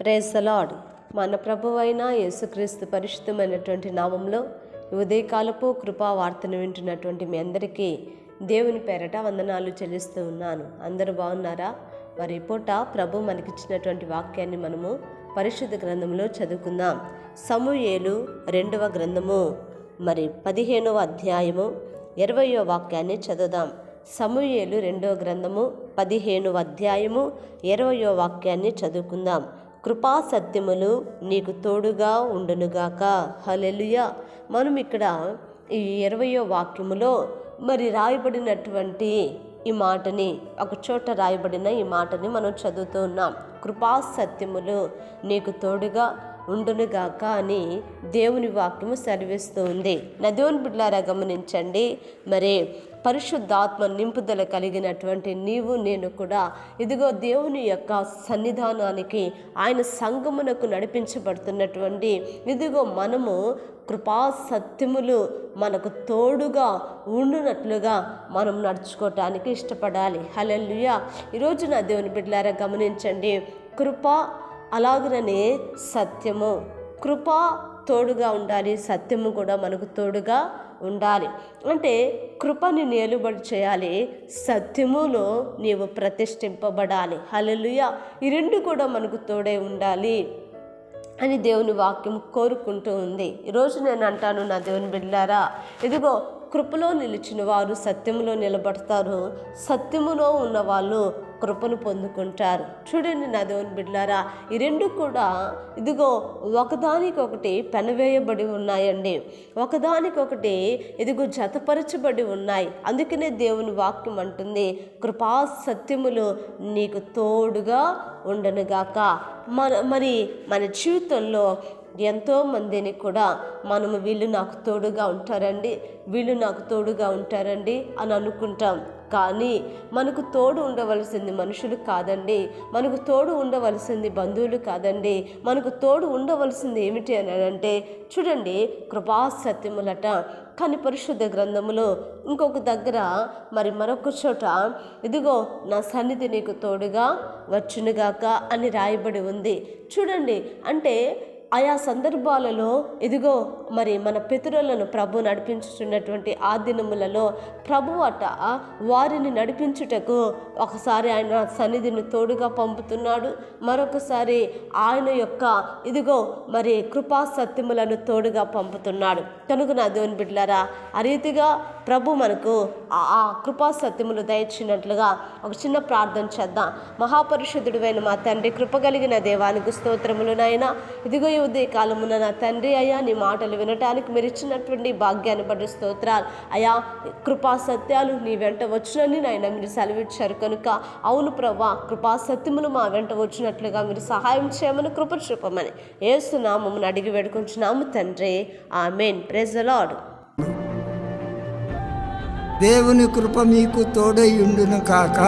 Praise మన ప్రభువైన యేసుక్రీస్తు పరిశుద్ధమైనటువంటి నామంలో ఉదయకాలపు కృపా వార్తను వింటున్నటువంటి మీ అందరికీ దేవుని పేరట వందనాలు చెల్లిస్తూ ఉన్నాను. అందరూ బాగున్నారా? మరి పూట ప్రభు మనకిచ్చినటువంటి వాక్యాన్ని మనము పరిశుద్ధ గ్రంథంలో చదువుకుందాం. సమూయేలు రెండవ గ్రంథము మరి పదిహేనవ అధ్యాయము ఇరవయో వాక్యాన్ని చదువుదాం. సమూయేలు రెండవ గ్రంథము పదిహేనవ అధ్యాయము ఇరవయో వాక్యాన్ని చదువుకుందాం. కృపా సత్యములు నీకు తోడుగా ఉండునుగాక. హలెలుయ మనం ఇక్కడ ఈ ఇరవయో వాక్యములో మరి రాయబడినటువంటి ఈ మాటని ఒక చోట రాయబడిన ఈ మాటని మనం చదువుతూ ఉన్నాం. కృపా సత్యములు నీకు తోడుగా ఉండునుగాక అని దేవుని వాక్యము సెలవిస్తూ ఉంది నదేవుని బిడ్లారా గమనించండి. మరి పరిశుద్ధాత్మ నింపుదల కలిగినటువంటి నీవు నేను కూడా ఇదిగో దేవుని యొక్క సన్నిధానానికి ఆయన సంగమునకు నడిపించబడుతున్నటువంటి ఇదిగో మనము కృపా సత్యములు మనకు తోడుగా ఉండునట్లుగా మనం నడుచుకోవటానికి ఇష్టపడాలి. హలెల్లుయ. ఈరోజు నా దేవుని బిడ్డలారా గమనించండి. కృప అలాగనే సత్యము. కృప తోడుగా ఉండాలి సత్యము కూడా మనకు తోడుగా ఉండాలి. అంటే కృపని నిలుబడి చేయాలి సత్యములో నీవు ప్రతిష్ఠింపబడాలి. హలలుయ ఈ రెండు కూడా మనకు తోడే ఉండాలి అని దేవుని వాక్యం కోరుకుంటూ ఉంది. ఈరోజు నేను అంటాను నా దేవుని బిడ్డారా ఇదిగో కృపలో నిలిచిన వారు సత్యములో నిలబడతారు సత్యములో ఉన్న వాళ్ళు కృపను పొందుకుంటారు. చూడండి నా దేవుని బిడ్డారా ఈ రెండు కూడా ఇదిగో ఒకదానికొకటి పెనవేయబడి ఉన్నాయండి. ఒకదానికొకటి ఇదిగో జతపరచబడి ఉన్నాయి. అందుకనే దేవుని వాక్యం అంటుంది కృపా సత్యములు నీకు తోడుగా ఉండనుగాక. మన మరి మన జీవితంలో ఎంతోమందిని కూడా మనము వీళ్ళు నాకు తోడుగా ఉంటారండి వీళ్ళు నాకు తోడుగా ఉంటారండి అని అనుకుంటాం. కానీ మనకు తోడు ఉండవలసింది మనుషులు కాదండి. మనకు తోడు ఉండవలసింది బంధువులు కాదండి. మనకు తోడు ఉండవలసింది ఏమిటి అని అంటే చూడండి కృపా సత్యములట కానీ పరిశుద్ధ గ్రంథములో ఇంకొక దగ్గర మరి మరొక చోట ఇదిగో నా సన్నిధి నీకు తోడుగా వచ్చునుగాక అని రాయబడి ఉంది. చూడండి అంటే ఆయా సందర్భాలలో ఇదిగో మరి మన పితరులను ప్రభు నడిపించుతున్నటువంటి ఆ దినములలో ప్రభు అట వారిని నడిపించుటకు ఒకసారి ఆయన సన్నిధిని తోడుగా పంపుతున్నాడు. మరొకసారి ఆయన యొక్క ఇదిగో మరి కృపా సత్యములను తోడుగా పంపుతున్నాడు. కనుక నా దేవుని బిడ్డలారా ఆ రీతిగా ప్రభు మనకు ఆ కృపా సత్యములు దయచినట్లుగా ఒక చిన్న ప్రార్థన చేద్దాం. మహాపరిషుద్ధుడు మా తండ్రి కృప కలిగిన దేవానికి స్తోత్రములు నాయన. ఇదిగో ఉదయ కాలమున నా తండ్రి అయ్యా నీ మాటలు వినటానికి మీరు ఇచ్చినటువంటి భాగ్యాన్ని బట్టి స్తోత్రాలు. అయా కృపా సత్యాలు నీ వెంట వచ్చునని నాయన మీరు సెలవిచ్చారు కనుక. అవును ప్రభా కృపా సత్యములు మా వెంట వచ్చినట్లుగా మీరు సహాయం చేయమని కృప చూపమని ఏసునామమును అడిగి వేడుకుంటున్నాము తండ్రి. ఆమెన్. ప్రెజ్ లార్డ్ దేవుని కృప మీకు తోడై ఉండును కాక.